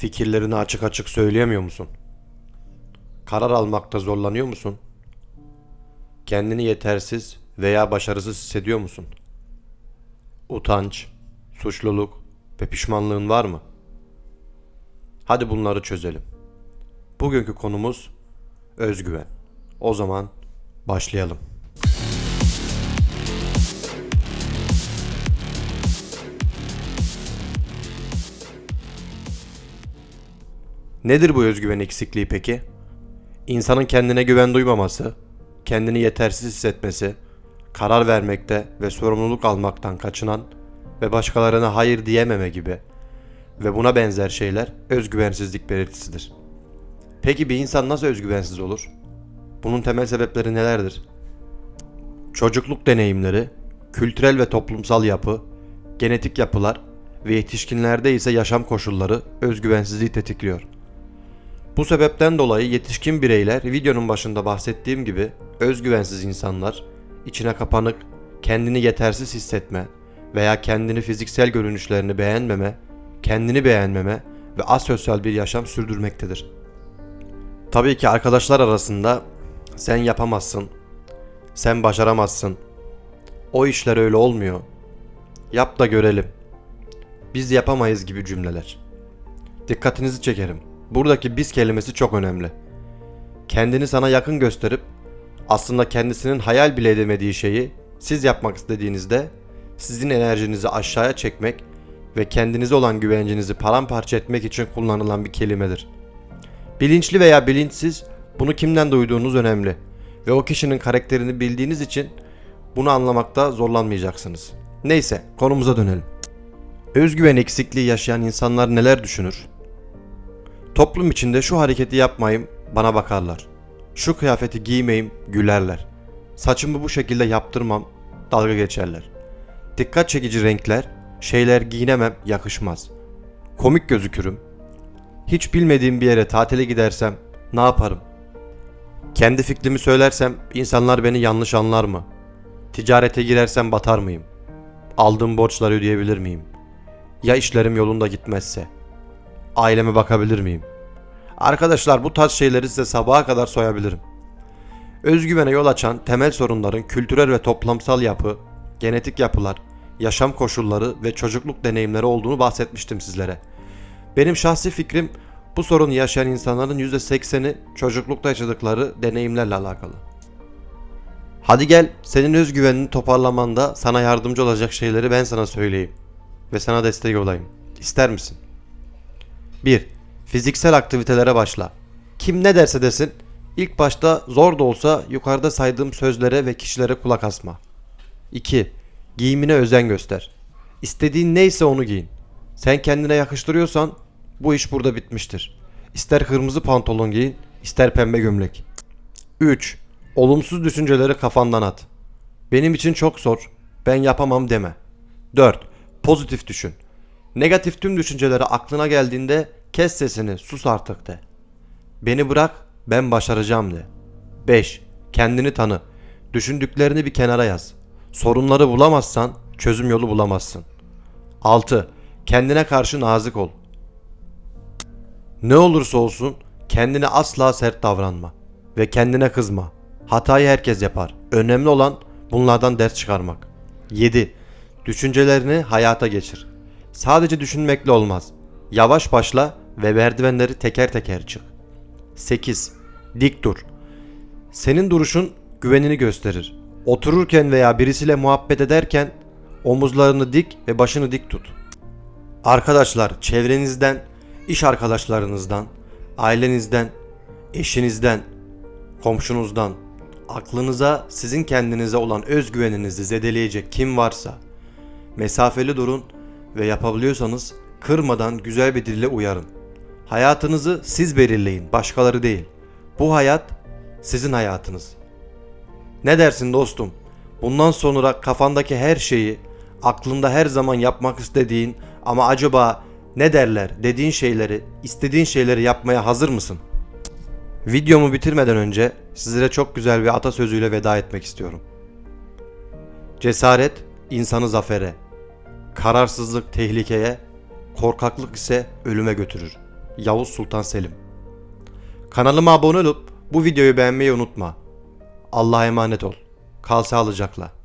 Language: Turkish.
Fikirlerini açık açık söyleyemiyor musun? Karar almakta zorlanıyor musun? Kendini yetersiz veya başarısız hissediyor musun? Utanç, suçluluk ve pişmanlığın var mı? Hadi bunları çözelim. Bugünkü konumuz özgüven. O zaman başlayalım. Nedir bu özgüven eksikliği peki? İnsanın kendine güven duymaması, kendini yetersiz hissetmesi, karar vermekte ve sorumluluk almaktan kaçınan ve başkalarına hayır diyememe gibi ve buna benzer şeyler özgüvensizlik belirtisidir. Peki bir insan nasıl özgüvensiz olur? Bunun temel sebepleri nelerdir? Çocukluk deneyimleri, kültürel ve toplumsal yapı, genetik yapılar ve yetişkinlerde ise yaşam koşulları özgüvensizliği tetikliyor. Bu sebepten dolayı yetişkin bireyler videonun başında bahsettiğim gibi özgüvensiz insanlar, içine kapanık, kendini yetersiz hissetme veya kendini fiziksel görünüşlerini beğenmeme, kendini beğenmeme ve asosyal bir yaşam sürdürmektedir. Tabii ki arkadaşlar arasında sen yapamazsın, sen başaramazsın, o işler öyle olmuyor, yap da görelim, biz yapamayız gibi cümleler. Dikkatinizi çekerim. Buradaki biz kelimesi çok önemli. Kendini sana yakın gösterip aslında kendisinin hayal bile edemediği şeyi siz yapmak istediğinizde sizin enerjinizi aşağıya çekmek ve kendinize olan güvencinizi paramparça etmek için kullanılan bir kelimedir. Bilinçli veya bilinçsiz bunu kimden duyduğunuz önemli ve o kişinin karakterini bildiğiniz için bunu anlamakta zorlanmayacaksınız. Neyse konumuza dönelim. Özgüven eksikliği yaşayan insanlar neler düşünür? Toplum içinde şu hareketi yapmayayım bana bakarlar. Şu kıyafeti giymeyim gülerler. Saçımı bu şekilde yaptırmam dalga geçerler. Dikkat çekici renkler, şeyler giyinemem yakışmaz. Komik gözükürüm. Hiç bilmediğim bir yere tatile gidersem ne yaparım? Kendi fikrimi söylersem insanlar beni yanlış anlar mı? Ticarete girersem batar mıyım? Aldığım borçları ödeyebilir miyim? Ya işlerim yolunda gitmezse? Aileme bakabilir miyim? Arkadaşlar bu tarz şeyleri size sabaha kadar soyabilirim. Özgüvene yol açan temel sorunların kültürel ve toplumsal yapı, genetik yapılar, yaşam koşulları ve çocukluk deneyimleri olduğunu bahsetmiştim sizlere. Benim şahsi fikrim bu sorunu yaşayan insanların %80'i çocuklukta yaşadıkları deneyimlerle alakalı. Hadi gel senin özgüvenini toparlamanda sana yardımcı olacak şeyleri ben sana söyleyeyim ve sana destek olayım. İster misin? 1. Fiziksel aktivitelere başla. Kim ne derse desin, ilk başta zor da olsa yukarıda saydığım sözlere ve kişilere kulak asma. 2. Giyimine özen göster. İstediğin neyse onu giyin. Sen kendine yakıştırıyorsan bu iş burada bitmiştir. İster kırmızı pantolon giyin, ister pembe gömlek. 3. Olumsuz düşünceleri kafandan at. Benim için çok zor, ben yapamam deme. 4. Pozitif düşün. Negatif tüm düşünceleri aklına geldiğinde kes sesini, sus artık de. Beni bırak, ben başaracağım de. 5. Kendini tanı. Düşündüklerini bir kenara yaz. Sorunları bulamazsan çözüm yolu bulamazsın. 6. Kendine karşı nazik ol. Ne olursa olsun kendine asla sert davranma ve kendine kızma. Hatayı herkes yapar. Önemli olan bunlardan ders çıkarmak. 7. Düşüncelerini hayata geçir. Sadece düşünmekle olmaz. Yavaş başla ve merdivenleri teker teker çık. 8. Dik dur. Senin duruşun güvenini gösterir. Otururken veya birisiyle muhabbet ederken omuzlarını dik ve başını dik tut. Arkadaşlar çevrenizden, iş arkadaşlarınızdan, ailenizden, eşinizden, komşunuzdan, aklınıza sizin kendinize olan özgüveninizi zedeleyecek kim varsa mesafeli durun ve yapabiliyorsanız kırmadan güzel bir dille uyarın. Hayatınızı siz belirleyin, başkaları değil. Bu hayat sizin hayatınız. Ne dersin dostum? Bundan sonra kafandaki her şeyi, aklında her zaman yapmak istediğin ama acaba ne derler dediğin şeyleri, istediğin şeyleri yapmaya hazır mısın? Videomu bitirmeden önce sizlere çok güzel bir atasözüyle veda etmek istiyorum. Cesaret insanı zafere, kararsızlık tehlikeye, korkaklık ise ölüme götürür. Yavuz Sultan Selim. Kanalıma abone olup bu videoyu beğenmeyi unutma. Allah'a emanet ol. Kal sağlıcakla.